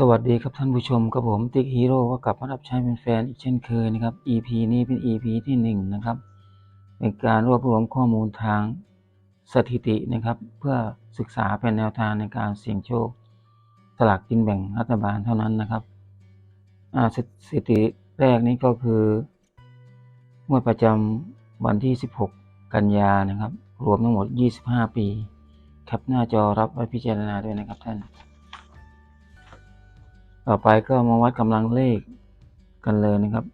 สวัสดีครับท่านผู้ชมกับผมติ๊กฮีโร่ก็กลับมารับใช้เป็นแฟนอีกเช่นเคยนะครับ EP นี้เป็น EP ที่หนึ่งนะครับเป็นการรวบรวมข้อมูลทางสถิตินะครับ เพื่อศึกษาเป็นแนวทางในการเสี่ยงโชคสลากกินแบ่งรัฐบาลเท่านั้นนะครับสสถิติแรกนี้ก็คืองวดประจำวันที่ 16 กันยานะครับ รวมทั้งหมด 25 ปีแคปหน้าจอรับไว้พิจารณาด้วยนะครับท่าน ต่อไปก็มาวัดกำลังเลขกันเลยนะครับ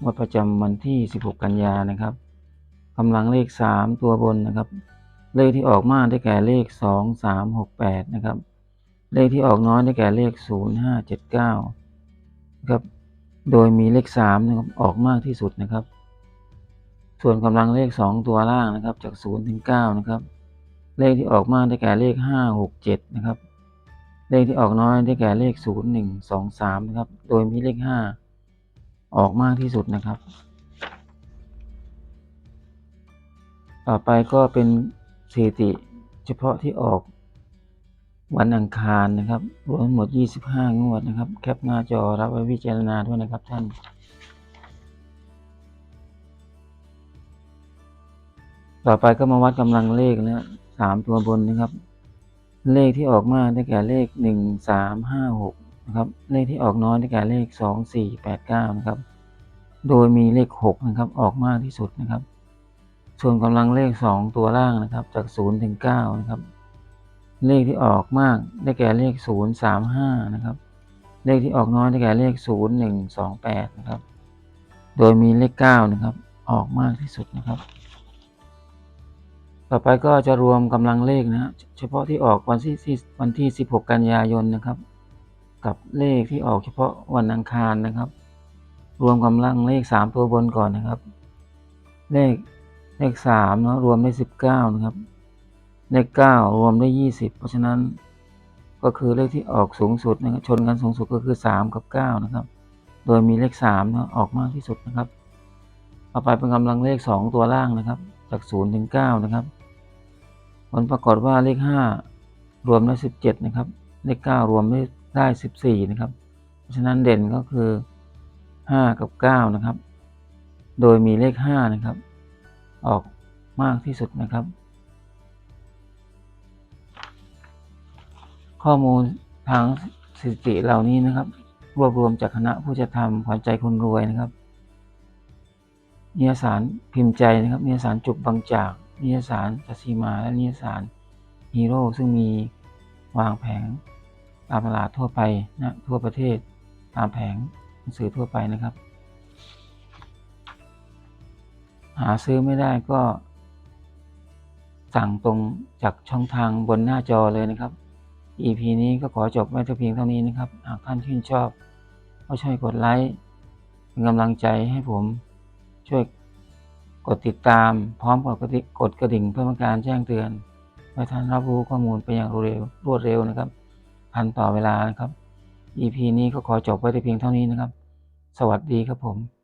งวดประจำวันที่ 16 กันยานะครับกำลังเลข 3 ตัวบนนะครับ เลขที่ออกมากได้แก่เลข 2 3 6 8 นะครับ เลขที่ออกน้อยได้แก่เลข 0 5 7 9นะครับ โดยมีเลข3นะครับออกมากที่สุดนะครับ ส่วนกำลังเลข 2 ตัวล่างนะครับจาก 0 ถึง 9 นะครับ เลขที่ออกมากได้แก่เลข 5 6 7 นะครับ เลขที่ออกน้อยได้แก่เลข 0 1 2 3 นะครับ โดยมีเลข 5 ออกมากที่สุดนะครับ ต่อไปก็เป็นสถิติเฉพาะที่ออกวันอังคารนะครับรวมทั้งหมด 25 งวดนะครับ แคปหน้าจอรับไว้พิจารณาด้วยนะครับท่าน ต่อไปก็มาวัดกำลังเลขนะสามตัวบนนะครับ เลขที่ออกมากได้แก่เลขหนึ่งสามห้าหกนะครับเลขที่ออกน้อยได้แก่เลขสองสี่แปดเก้านะครับโดยมีเลขหกนะครับ ออกมากที่สุดนะครับ ส่วนกำลังเลขสองตัวล่างนะครับ จากศูนย์ถึงเก้านะครับ เลขที่ออกมากได้แก่เลขศูนย์สามห้านะครับ เลขที่ออกน้อยได้แก่เลขศูนย์หนึ่งสองแปดนะครับ โดยมีเลขเก้านะครับ ออกมากที่สุดนะครับ ต่อไปก็จะรวมกำลังเลขนะฮะเฉพาะที่ออกวันที่ที่วันที่ 16 กันยายนนะครับ กับเลขที่ออกเฉพาะวันอังคารนะครับ รวมกำลังเลข 3 ตัวบนก่อนนะครับ เลขเลข3เนาะรวมได้ 19 นะครับ เลข 9 รวมได้ 20 เพราะฉะนั้นก็คือเลขที่ออกสูงสุดนะครับชนกันสูงสุดก็คือ 3 กับ 9 นะครับ โดยมีเลข3เนาะออกมากที่สุดนะครับต่อไปเป็นกำลังเลข 2 ตัวล่างนะครับ จาก 0 ถึง 9 นะครับ ผลปรากฏว่าเลขห้ารวมได้สิบเจ็ดนะครับ เลขเก้ารวมได้ได้สิบสี่นะครับ เพราะฉะนั้นเด่นก็คือห้ากับเก้านะครับ โดยมีเลขห้านะครับ ออกมากที่สุดนะครับ ข้อมูลทางสถิติเหล่านี้นะครับ รวบรวมจากคณะผู้จะทำขวัญใจคนรวยนะครับ นิยสารพิมพ์ใจนะครับนิยสารจุกบางจาก นิยสารจัสีมา และนิยสารฮีโร่ซึ่งมีวางแผงตามตลาดทั่วไปนะทั่วประเทศตามแผงหนังสือทั่วไปนะครับ หาซื้อไม่ได้ก็ สั่งตรงจากช่องทางบนหน้าจอเลยนะครับ EP นี้ก็ขอจบไว้แต่เพียงเท่านี้นะครับ หากท่านชื่นชอบ ก็ช่วยกดไลค์เป็นกำลังใจให้ผมช่วย ดติดตามพร้อมกับกดกระดิ่งเพื่อเป็นการแจ้งเตือนให้ท่านรับรู้ข้อมูลไปอย่างรวดเร็วรวดเร็วนะครับทันต่อเวลานะครับ EP นี้ก็ขอจบไว้แต่เพียงเท่านี้นะครับ สวัสดีครับผม